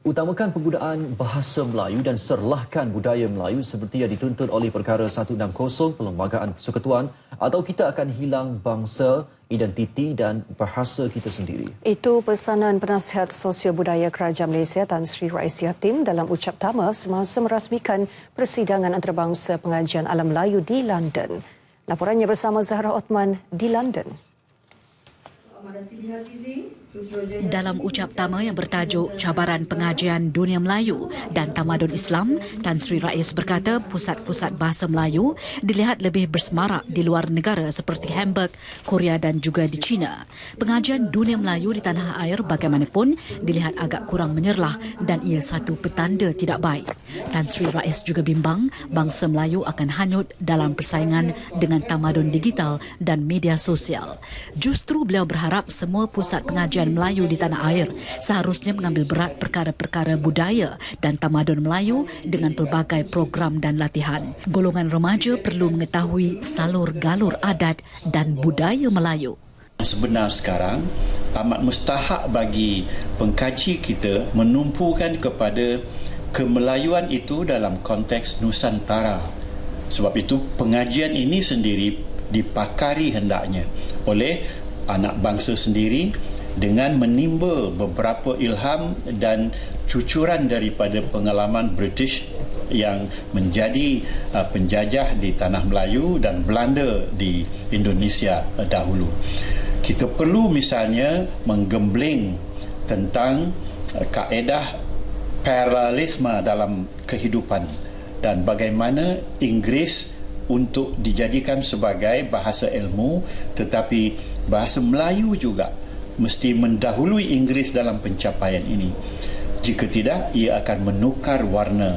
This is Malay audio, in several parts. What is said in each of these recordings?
Utamakan penggunaan bahasa Melayu dan serlahkan budaya Melayu seperti yang dituntut oleh perkara 160 Perlembagaan Persekutuan atau kita akan hilang bangsa, identiti dan bahasa kita sendiri. Itu pesanan penasihat sosio budaya Kerajaan Malaysia Tan Sri Rais Yatim dalam ucap tama semasa merasmikan persidangan antarabangsa pengajian alam Melayu di London. Laporannya bersama Zahra Othman di London. Dalam ucap tama yang bertajuk Cabaran Pengajian Dunia Melayu dan Tamadun Islam, Tan Sri Rais berkata pusat-pusat bahasa Melayu dilihat lebih bersemarak di luar negara seperti Hamburg, Korea dan juga di China. Pengajian Dunia Melayu di tanah air bagaimanapun dilihat agak kurang menyerlah dan ia satu petanda tidak baik. Tan Sri Rais juga bimbang bangsa Melayu akan hanyut dalam persaingan dengan tamadun digital dan media sosial. Justru beliau berharap semua pusat pengajian Melayu di tanah air seharusnya mengambil berat perkara-perkara budaya dan tamadun Melayu dengan pelbagai program dan latihan. Golongan remaja perlu mengetahui salur-galur adat dan budaya Melayu. Sebenar sekarang, amat mustahak bagi pengkaji kita menumpukan kepada kemelayuan itu dalam konteks Nusantara. Sebab itu pengajian ini sendiri dipakari hendaknya oleh anak bangsa sendiri dengan menimba beberapa ilham dan cucuran daripada pengalaman British yang menjadi uh, penjajah di tanah Melayu dan Belanda di Indonesia uh, dahulu. Kita perlu misalnya menggembling tentang uh, kaedah paralelisme dalam kehidupan dan bagaimana Inggeris untuk dijadikan sebagai bahasa ilmu tetapi bahasa Melayu juga mesti mendahului Inggeris dalam pencapaian ini. Jika tidak, ia akan menukar warna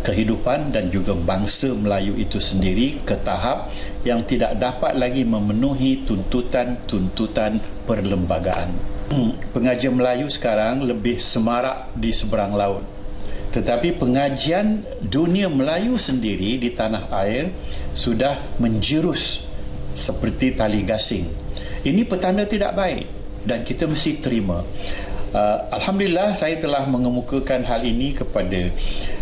kehidupan dan juga bangsa Melayu itu sendiri ke tahap yang tidak dapat lagi memenuhi tuntutan-tuntutan perlembagaan. Hmm, pengajian Melayu sekarang lebih semarak di seberang laut. Tetapi pengajian dunia Melayu sendiri di tanah air sudah menjerus seperti tali gasing. Ini petanda tidak baik dan kita mesti terima. Uh, Alhamdulillah saya telah mengemukakan hal ini kepada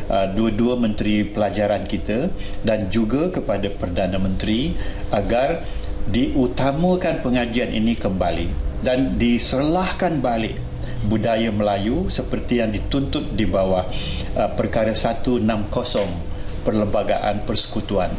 uh, dua-dua menteri pelajaran kita dan juga kepada Perdana Menteri agar diutamakan pengajian ini kembali dan diserlahkan balik budaya Melayu seperti yang dituntut di bawah uh, perkara 160 Perlembagaan Persekutuan.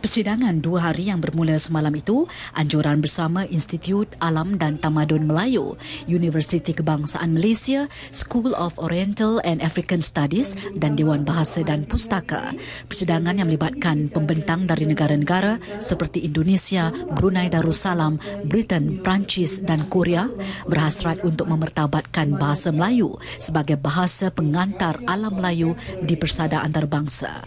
Persidangan dua hari yang bermula semalam itu, anjuran bersama Institut Alam dan Tamadun Melayu, Universiti Kebangsaan Malaysia, School of Oriental and African Studies dan Dewan Bahasa dan Pustaka. Persidangan yang melibatkan pembentang dari negara-negara seperti Indonesia, Brunei Darussalam, Britain, Perancis dan Korea berhasrat untuk memertabatkan bahasa Melayu sebagai bahasa pengantar alam Melayu di persada antarabangsa.